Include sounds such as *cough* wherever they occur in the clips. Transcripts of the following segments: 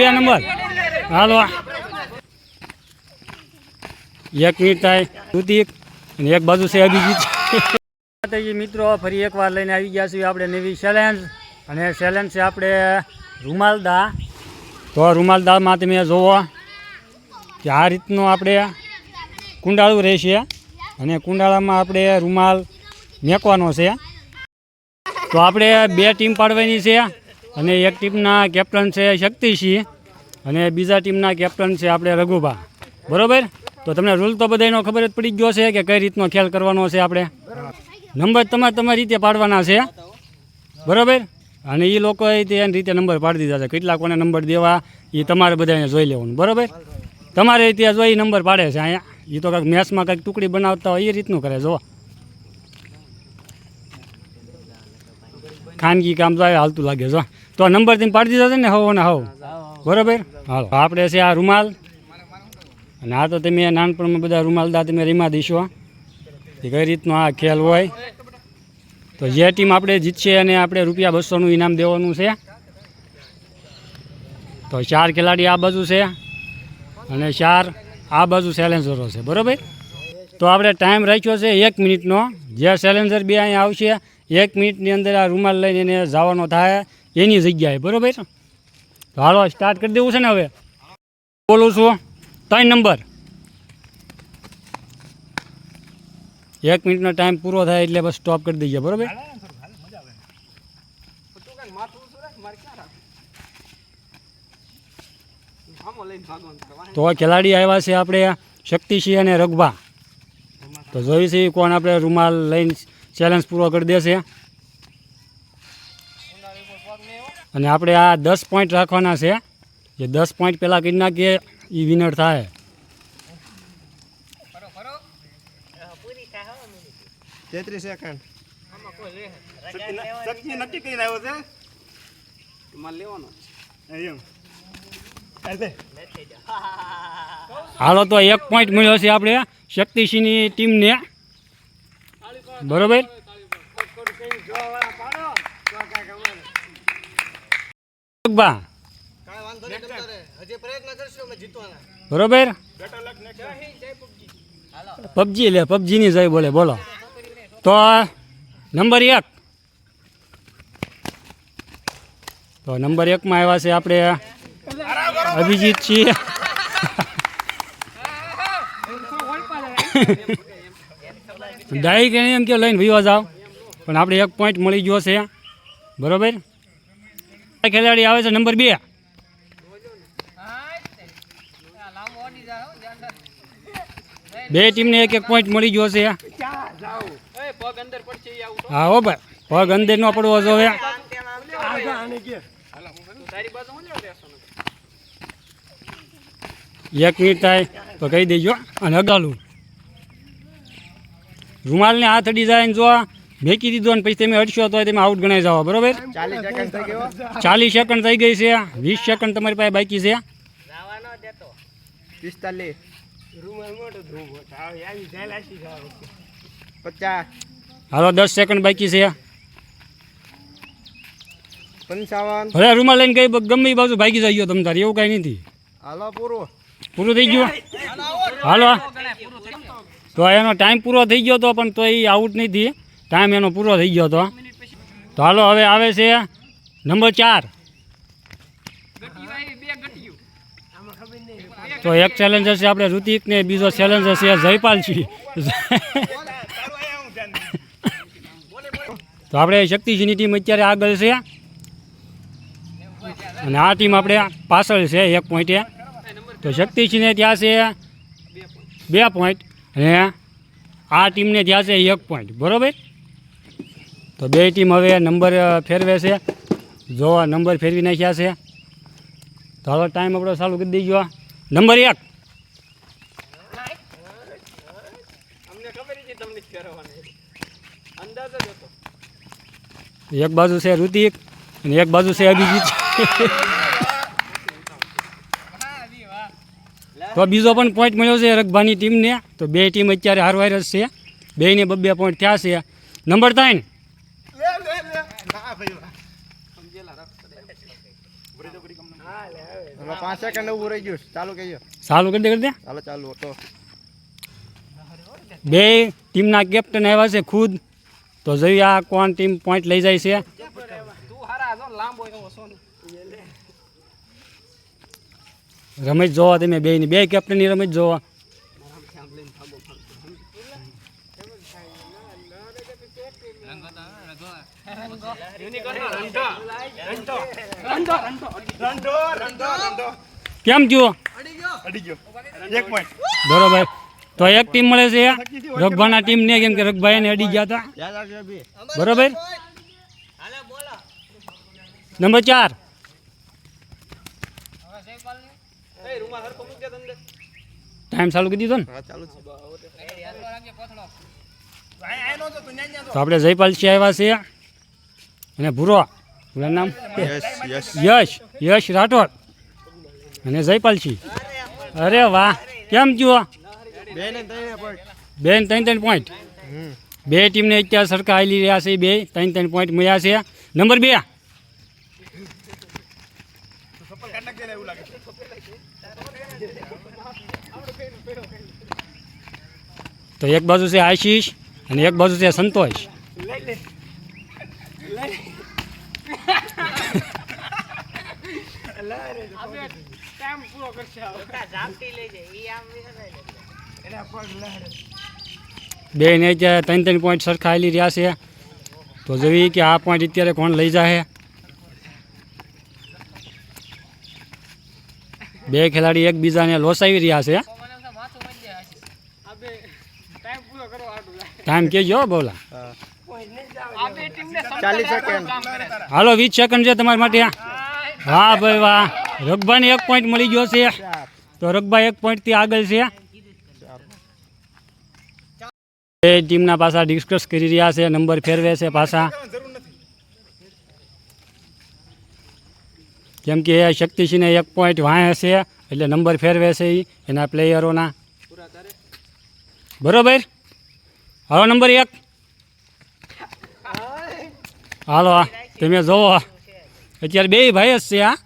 બે નંબર. હાલો. એક મિનિટ થાય. અને એક બાજુ છે અભિજીત. માતાજી મિત્રો ફરી એકવાર લઈને આવી ગયા છીએ આપણે નવી ચેલેન્જ અને ચેલેન્જ છે આપણે રૂમાલદા તો રૂમાલદામાં તમે જોવો કે આ રીતનું આપણે કુંડાળું રહેશે અને કુંડાળામાં આપણે રૂમાલ મેકવાનો છે. તો આપણે બે ટીમ પાડવાની છે. અને એક ટીમના કેપ્ટન છે શક્તિસિંહ અને બીજા ટીમના કેપ્ટન છે આપણે રઘુભા. બરોબર? તો તમને રૂલ તો બધાનો ખબર જ પડી ગયો છે કે કઈ રીતનો ખેલ કરવાનો છે આપણે. નંબર તમારે તમારી રીતે પાડવાના છે. બરાબર? અને એ લોકોએ તે એની રીતે નંબર પાડી દીધા છે. કેટલા કોને નંબર દેવા એ તમારે બધાને જોઈ લેવાનું. બરોબર? તમારે ત્યાં જોઈ નંબર પાડે છે અહીંયા. એ તો કાંઈક મેચમાં કંઈક ટુકડી બનાવતા હોય એ રીતનું કરે જો ખાનગી કામ તો હાલતું લાગે જો તો નંબર તમે પાડી દીધા ને હો ને હો બરોબર? હાલો. આપણે છે આ રૂમાલ. અને આ તો તમે નાનપણમાં બધા રૂમાલ દા તમે રીમા દઈશું એ કઈ રીતનો આ ખેલ હોય. તો જે ટીમ આપણે જીતશે અને આપણે રૂપિયા બસોનું ઇનામ દેવાનું છે. તો ચાર ખેલાડી આ બાજુ છે અને ચાર આ બાજુ ચેલેન્જરો છે. બરોબર? તો આપણે ટાઈમ રાખ્યો છે એક મિનિટનો. જે ચેલેન્જર બે અહીંયા આવશે, એક મિનિટની અંદર આ રૂમાલ લઈને એને જવાનો થાય. એની જગ્યાએ, બરોબર? તો હાલો સ્ટાર્ટ કરી દેવું છે ને હવે. બોલું છું, ત્રણ નંબર એક મિનિટનો ટાઈમ પૂરો થાય એટલે બસ સ્ટોપ કરી દઈએ બરોબર? તો ખેલાડી આવ્યા છે આપણે શક્તિસિંહ અને રઘબા તો જોઈશું કોણ આપણે રૂમાલ લઈને ચેલેન્જ પૂરો કરી દેશે. અને આપણે આ દસ પોઈન્ટ રાખવાના છે. જે દસ પોઈન્ટ પહેલાં કરી નાખીએ એ વિનર થાય. તેત્રીસ સેકન્ડ નક્કી કરીને આવ્યો છે? માલ લેવાનો એમ. હાલો તો એક પોઈન્ટ મળ્યો છે આપણે શક્તિસિંહની ટીમને બરોબર રઘબા, કાંઈ વાંધો નહીં તમ તારે હજી પ્રયત્ન કરશું અમે જીતવાના. બરોબર? પબજી લે પબજીની જય બોલે બોલો. તો નંબર એક. તો નંબર એકમાં આવ્યા છે આપણે અભિજીત છીએ. ડાયરેક્ટ એને એમ કે લઈને ભીવા જાઓ પણ આપણે એક પોઈન્ટ મળી ગયો છે. બરોબર? ખેલાડી આવે છે નંબર બે. બે ટીમને એક એક પોઈન્ટ મળી ગયો છે. હા, હો ભાઈ. પગ અંદર નો પડવો જોવે એક મિનિટ થાય તો કહી દેજો અને અગાલું. રૂમાલને હાથ અડી જાય ને મેકી દીધો અને પછી તમે અડશો તો તમે આઉટ ગણાઈ જાઓ બરોબર? ચાલીસ સેકન્ડ થઈ ગયો ચાલીસ સેકન્ડ થઈ ગઈ છે વીસ સેકન્ડ તમારી પાસે બાકી છે. હાલો દસ સેકન્ડ બાકી છે. પંચાવન. હવે રૂમાલ લઈને કઈ ગમે એ બાજુ ભાગી જાય તમ તારે એવું કાંઈ નથી. હાલો પૂરું. પૂરું થઈ ગયું? હાલો. તો એનો ટાઈમ પૂરો થઈ ગયો તો પણ તો એ આઉટ નહીં થઈ ટાઈમ એનો પૂરો થઈ ગયો તો તો હાલો, હવે આવે છે નંબર ચાર. તો એક ચેલેન્જર છે આપણે ઋતિક ને બીજો ચેલેન્જર છે જયપાલજી. તો આપણે શક્તિજીની ટીમ અત્યારે આગળ છે. અને આ ટીમ આપણે પાછળ છે એક પોઈન્ટે. તો શક્તિસિંહને ત્યાં છે બે પોઈન્ટ અને આ ટીમને ત્યાં છે એક પોઈન્ટ બરાબર? તો બે ટીમ હવે નંબર ફેરવે છે. જો નંબર ફેરવી નાખ્યા છે, તો હવે ટાઈમ આપણો ચાલુ કરી દઈજો નંબર એક. એક બાજુ છે ઋતિક અને એક બાજુ છે અભિજીત. તો બીજો પણ પોઈન્ટ મળ્યો છે રગભાની ટીમને. તો બે ટીમ અત્યારે હાર વાયરસ છે. બેને બબ્બે પોઈન્ટ થયા છે. નંબર ત્રણ. પાંચ સેકન્ડ ઊભું રહી ગયું. ચાલુ કહીએ. ચાલુ કરી દે કરી દે. ચાલો ચાલુ તો બે ટીમના કેપ્ટન આવ્યા છે ખુદ. તો જોઈએ આ કોણ ટીમ પોઈન્ટ લઈ જાય છે. રમેશ જોવા તમે બે ની બે કેપ્ટનની રમેશ જોવો. કેમ પોઈન્ટ બરોબર. તો એક ટીમ મળે છે. રગભાના ટીમ ને કેમ કે રગભાઈ ને અડી ગયા હતા. બરોબર? નંબર ચાર. ટાઈમ ચાલુ કરી દીધો ને? તો આપણે જયપાલસિંહ આવ્યા છે. અને ભૂરો. ભૂરા નામ? યશ યશ. રાઠોડ. અને જયપાલસિંહ. અરે વાહ કેમ જુઓ બેન ત્રણ ત્રણ પોઈન્ટ બે ટીમને અત્યારે સરખા હાલી રહ્યા છે બે ત્રણ ત્રણ પોઈન્ટ મળ્યા છે. નંબર બે. તો એક બાજુ છે આશીષ અને એક બાજુ છે સંતોષ ટાઈમ પૂરો કરશે બે ને અત્યારે ત્રણ ત્રણ પોઈન્ટ સરખા હાલી રહ્યા છે. તો જોઈએ કે આ પોઈન્ટ અત્યારે કોણ લઈ જાય બે ખેલાડી એકબીજાને લોસાવી રહ્યા છે. ટાઈમ કેજો બોલા. હાલો વીસ સેકન્ડ છે તમારા માટે. હા ભાઈ વાહ. રગબાને એક પોઈન્ટ મળી ગયો છે. તો રગભાઈ એક પોઈન્ટથી આગળ છે. એ ટીમના પાછા ડિસ્કસ કરી રહ્યા છે નંબર ફેરવે છે પાછા. કેમ કે શક્તિસિંહને એક પોઈન્ટ વાંહે છે, એટલે નંબર ફેરવે છે એ એના પ્લેયરોના બરોબર? હાલો નંબર એક. હાલો તમે જોવો. અત્યારે બે ભાઈ જ છે, આ.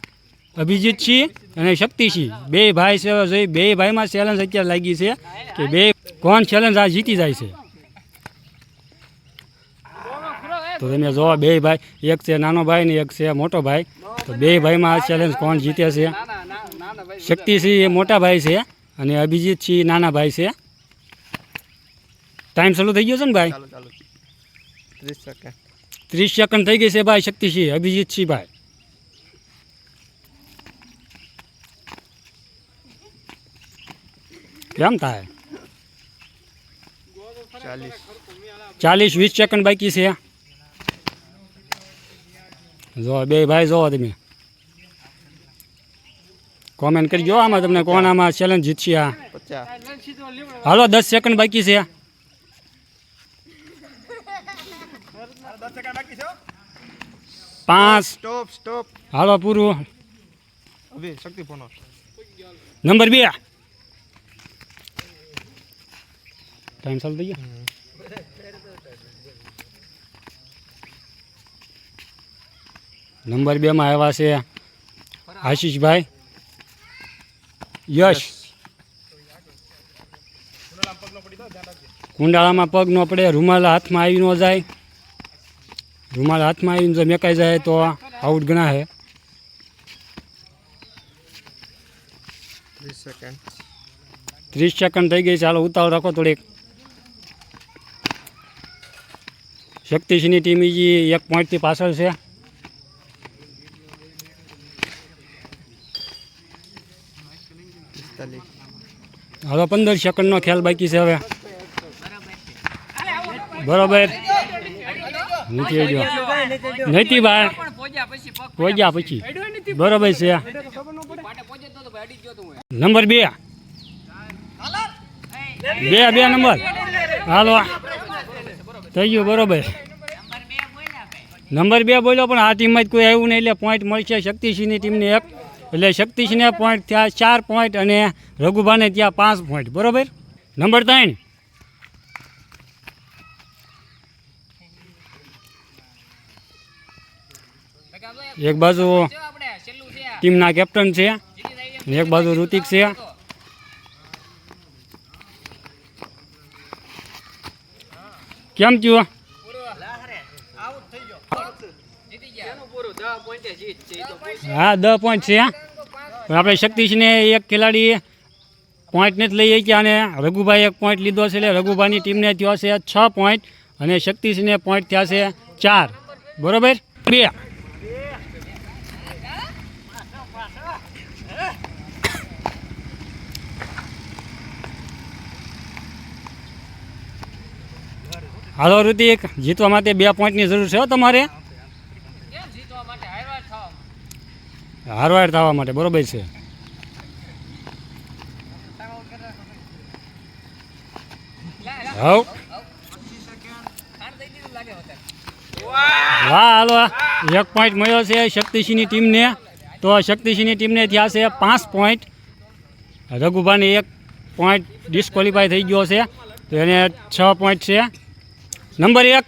અભિજીત સિંહ અને શક્તિસિંહ બે ભાઈ છે જોઈ બે ભાઈમાં ચેલેન્જ અત્યારે લાગી છે કે બે કોણ ચેલેન્જ આ જીતી જાય છે? તો તમે જોવો બે ભાઈ એક છે નાનો ભાઈ ને એક છે મોટો ભાઈ. તો બે ભાઈમાં આ ચેલેન્જ કોણ જીતે છે? શક્તિસિંહ એ મોટા ભાઈ છે અને અભિજીત સિંહ નાના ભાઈ છે. ટાઈમ ચાલુ થઈ ગયો છે ને ભાઈ? ત્રીસ સેકન્ડ થઈ ગઈ છે ભાઈ શક્તિસિંહ અભિજીતસિંહ ભાઈ. કેમ થાય? ચાલીસ. વીસ સેકન્ડ બાકી છે. જો બે ભાઈ જો તમે. કોમેન્ટ કરજો આમાં તમને કોણ આમાં ચેલેન્જ જીતશે આ. હાલો દસ સેકન્ડ બાકી છે. પાંચ. સ્ટોપ સ્ટોપ હાલો પૂરું. નંબર બે. ટાઈમ ચાલુ થઈ ગયો નંબર બેમાં આવ્યા છે આશીષભાઈ. યશ. કુંડાળામાં પગ ન પડે રૂમાલ હાથમાં આવી ન જાય. રૂમાલ હાથમાં આવીને જો મેકાઈ જાય તો આઉટ ગણાશે ત્રીસ સેકન્ડ ત્રીસ સેકન્ડ થઈ ગઈ ચાલો ઉતાવળ રાખો થોડીક. શક્તિસિંહની ટીમ હજી એક પોઈન્ટથી પાછળ છે. હવે પંદર સેકન્ડનો ખ્યાલ બાકી છે હવે. બરોબર. આવજો નથી ભાઈ પહોંચ્યા પછી બરોબર છે. નંબર બે. બે બે નંબર. હાલો. થઈ ગયું બરોબર. નંબર બે બોલ્યો પણ આ ટીમમાં જ કોઈ આવ્યું નહીં એટલે પોઈન્ટ મળશે શક્તિસિંહની ટીમને એક. એટલે શક્તિસિંહને પોઈન્ટ ત્યાં ચાર પોઈન્ટ અને રઘુભાને ત્યાં પાંચ પોઈન્ટ બરોબર? નંબર ત્રણ. એક બાજુ ટીમના કેપ્ટન છે એક બાજુ ઋતિક છે. કેમ થયું. હા દસ પોઈન્ટ છે પણ આપણે શક્તિશને એક ખેલાડી પોઈન્ટ નથી લઈ શક્યા અને રઘુભાઈ એક પોઈન્ટ લીધો છે એટલે રઘુભાઈની ટીમને થયો છે છ પોઈન્ટ અને શક્તિશને પોઈન્ટ થયા છે ચાર. બરોબર? બે. હાલો ઋતિક, જીતવા માટે બે પોઈન્ટની જરૂર છે તમારે. હારવાર થવા માટે, બરોબર છે. હવ. વાહ, હાલો એક પોઈન્ટ મળ્યો છે શક્તિસિંહની ટીમને. તો શક્તિસિંહની ટીમને થયા છે પાંચ પોઈન્ટ. રઘુભાઈને એક પોઈન્ટ ડિસ્કવોલિફાય થઈ ગયો છે. તો એને છ પોઈન્ટ છે. નંબર એક.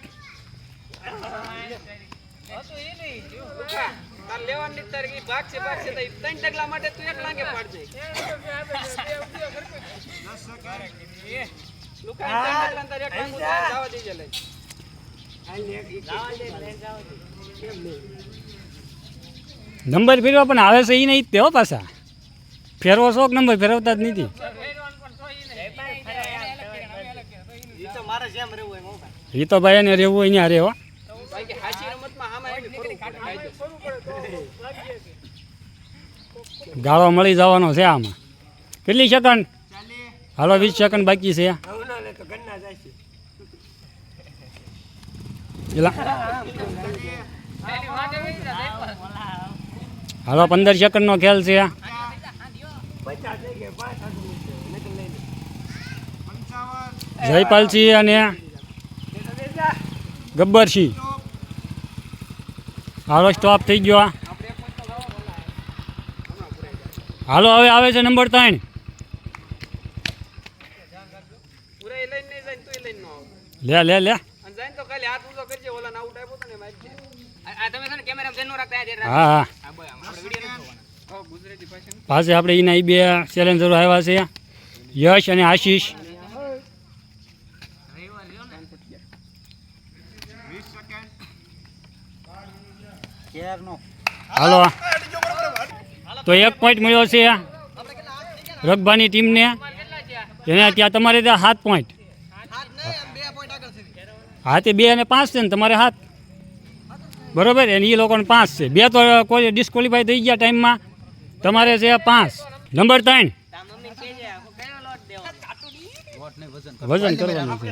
નંબર ફેરવા પણ આવે છે એ નહીં તેઓ પાછા ફેરવો શોખ નંબર ફેરવતા જ નથી એ ભાઈ એને રહેવું અહીંયા રહેવો. ગાળો મળી જવાનો છે આમાં. કેટલી સેકન્ડ? હાલો, વીસ સેકન્ડ બાકી છે. હાલો, પંદર સેકન્ડનો ખેલ છે. જયપાલસિંહ અને ગબ્બરસિંહ હાલો સ્ટોપ થઈ ગયો હાલો હવે આવે છે નંબર ત્રણ. પૂરા એ લઈને નહીં જાય ને તું એ લઈને ન આવ. લે લે લે. અને જાય ને તો ખાલી હાથ ઊંચો કરજે ઓલાને આઉટ આપ્યો તો ને એમાં આપજે. હા. પાસે આપણે એના એ બે ચેલેન્જરો આવ્યા છે. યશ અને આશીષ. હાલો. તો એક પોઈન્ટ મળ્યો છે રગબાની ટીમને. એને ત્યાં તમારે ત્યાં સાત પોઈન્ટ હા તે બે અને પાંચ છે ને તમારે હાથ. બરોબર? અને એ લોકોને પાંચ છે. બે તો કોઈ ડિસ્કોલિફાઈ થઈ ગયા ટાઈમમાં તમારે છે પાંચ. નંબર ત્રણ. વજન કરવાનું છે.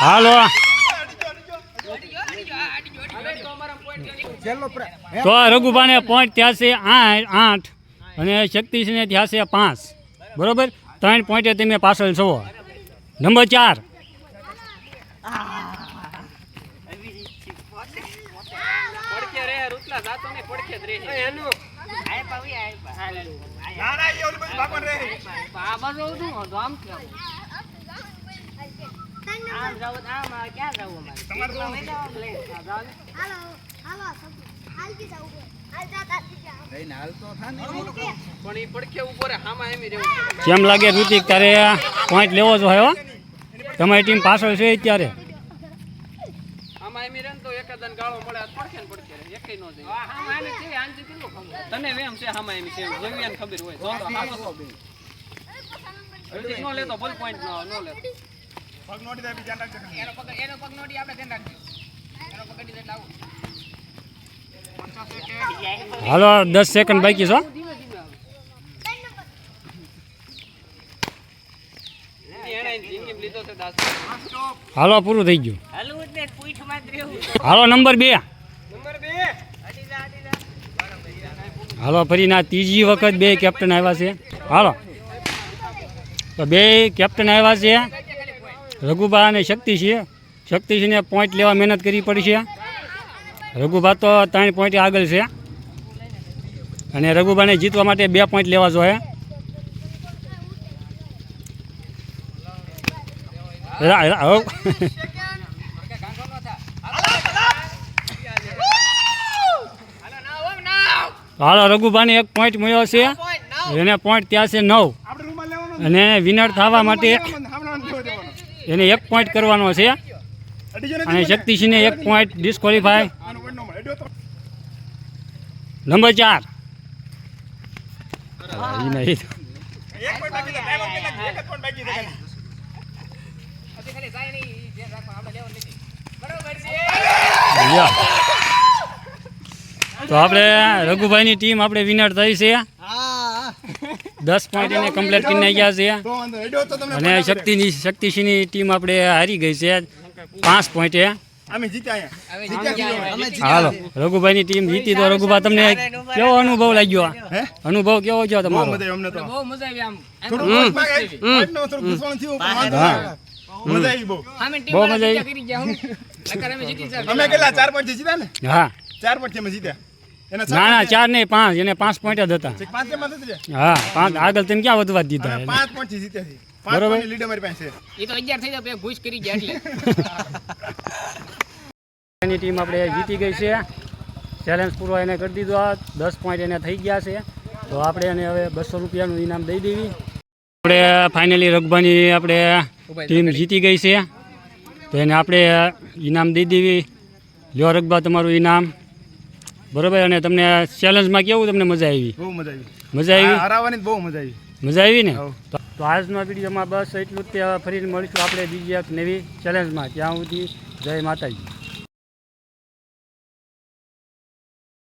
હાલો. તો રઘુભાને પોઈન્ટ થયા છે આઠ આઠ અને શક્તિસિંહને થયા છે પાંચ. બરોબર? ત્રણ પોઈન્ટે તમે પાછળ છો. નંબર ચાર. પડખે રહે, રૂતલા ક્યાં નહીં, પડખે જ રહે. પણ ઈ પડખે ઊભો રહે, હામાં એમી રહેવું પડે. કેમ લાગે ઋતિક તારે પોઈન્ટ લેવો જો હો? તમારી ટીમ પાછળ છે અત્યારે. આમાં એમી રહે ને તો છે ગાળો ખબર? હોય. લેતો રહે, પોઈન્ટ નો જાય. તને નોડી દે એમ. જોયું એને ખબર હોય. જો તો હામો છો બે. હળદી નો લેતો, ball point નો- નો લેતો. હાલો દસ સેકન્ડ બાકી છો એણે એની જિંદગીમાં લીધો છે દાસ. હાલો પૂરું થઈ ગયું હાલો નંબર બે હાલો ફરીના ત્રીજી વખત બે કેપ્ટન આવ્યા છે હાલો તો બે કેપ્ટન આવ્યા છે રઘુબા અને શક્તિ છે. શક્તિસિંહને પોઈન્ટ લેવા મહેનત કરવી પડશે છે. રઘુબા તો ત્રણ પોઈન્ટ આગળ છે. અને રઘુબાને જીતવા માટે બે પોઈન્ટ લેવા જોઈએ. હાલો રઘુબાને એક પોઈન્ટ મળ્યો છે. એને પોઈન્ટ ત્યાં છે નવ. અને વિનર થવા માટે એને એક પોઈન્ટ કરવાનો છે. અને શક્તિસિંહને એક પોઈન્ટ ડિસ્કોલિફાય નંબર ચાર. તો આપણે રઘુભાઈની ટીમ આપણે વિનર થઈ છે. દસ પોઈન્ટ એને કમ્પ્લીટ કરીને નાખ્યા છે. અને શક્તિની શક્તિસિંહની ટીમ આપણે હારી ગઈ છે. પાંચ પોઈન્ટે હાલો રઘુભાઈની ટીમ જીતી તો રઘુભાઈ તમને કેવો અનુભવ લાગ્યો? હે? અનુભવ કેવો છે તમારો? બહુ મજા આવી હા. નહીં. મજા આવી બહુ. અમે ટીમ બહુ વાળા મજા આવી. બીજા કરી ગયા હું. નકર અમે જીતી જાય અમે કેટલા ચાર પોઈન્ટ જીત્યા. ને ના ચાર નહીં પાંચ. એને પાંચ પોઈન્ટ જ હતા. હા પાંચ. આગળ તને ક્યાં વધવા દીધા પાંચ પોઈન્ટ જીત્યા છે. બરોબર. પોઈન્ટ લીડ અમારી પાસે એ તો અગિયાર થઈ જાય ઘૂસ કરી ગયા એટલે. *laughs* એની ટીમ આપણે જીતી ગઈ છે. ચેલેન્જ પૂરો એને કરી દીધો આ. દસ પોઈન્ટ એને થઈ ગયા છે. તો આપણે એને હવે બસો રૂપિયાનું ઇનામ દઈ દેવી. આપણે ફાઇનલી રગબાની આપણે ટીમ જીતી ગઈ છે. તો એને આપણે ઇનામ દઈ દેવી. લ્યો રગબા તમારું ઇનામ. બરોબર અને તમને આ ચેલેન્જમાં કેવું તમને મજા આવી? બહુ મજા આવી. મજા આવી? હરાવવાની બહુ મજા આવી. મજા આવી ને. તો- આજનો વિડીયોમાં બસ એટલું જ. ફરીને ફરી મળીશું આપણે બીજી એક નવી ચેલેન્જમાં ત્યાં સુધી જય માતાજી.